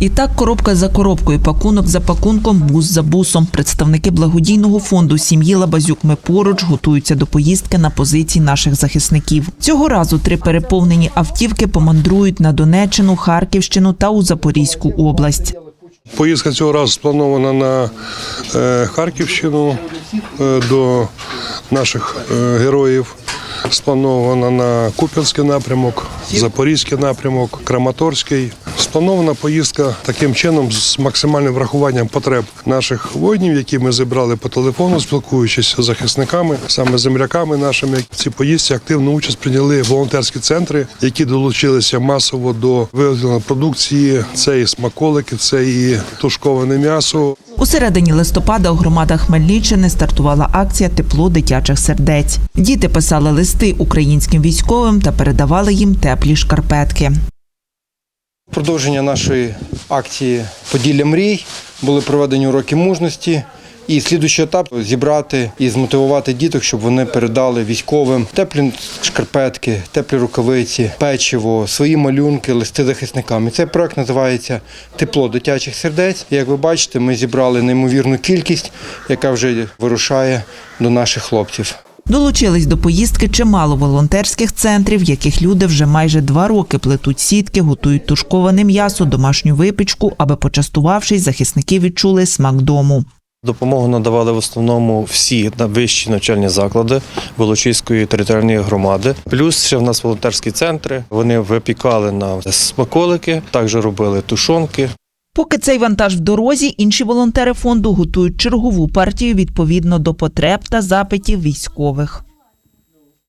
І так коробка за коробкою, пакунок за пакунком, бус за бусом. Представники благодійного фонду сім'ї Лабазюк ми поруч готуються до поїздки на позиції наших захисників. Цього разу три переповнені автівки помандрують на Донеччину, Харківщину та у Запорізьку область. Поїздка цього разу спланована на е, Харківщину е, до наших е, героїв. Спланована на Куп'янський напрямок, Запорізький напрямок, Краматорський. Спланована поїздка таким чином з максимальним врахуванням потреб наших воїнів, які ми зібрали по телефону, спілкуючись з захисниками, саме земляками нашими. В цій поїздці активну участь прийняли волонтерські центри, які долучилися масово до виготовлення продукції. Це і смаколики, це і тушковане м'ясо. У середині листопада у громадах Хмельниччини стартувала акція Тепло дитячих сердець. Діти писали листи українським військовим та передавали їм теплі шкарпетки. Продовження нашої акції Поділля мрій були проведені уроки мужності. І слідуючий етап зібрати і змотивувати діток, щоб вони передали військовим теплі шкарпетки, теплі рукавиці, печиво, свої малюнки, листи захисникам. І цей проект називається Тепло дитячих сердець. І, як ви бачите, ми зібрали неймовірну кількість, яка вже вирушає до наших хлопців. Долучились до поїздки чимало волонтерських центрів, в яких люди вже майже два роки плетуть сітки, готують тушковане м'ясо, домашню випічку, аби почастувавшись, захисники відчули смак дому. Допомогу надавали в основному всі вищі навчальні заклади Волочиської територіальної громади. Плюс ще в нас волонтерські центри. Вони випікали нам смаколики, також робили тушонки. Поки цей вантаж в дорозі, інші волонтери фонду готують чергову партію відповідно до потреб та запитів військових.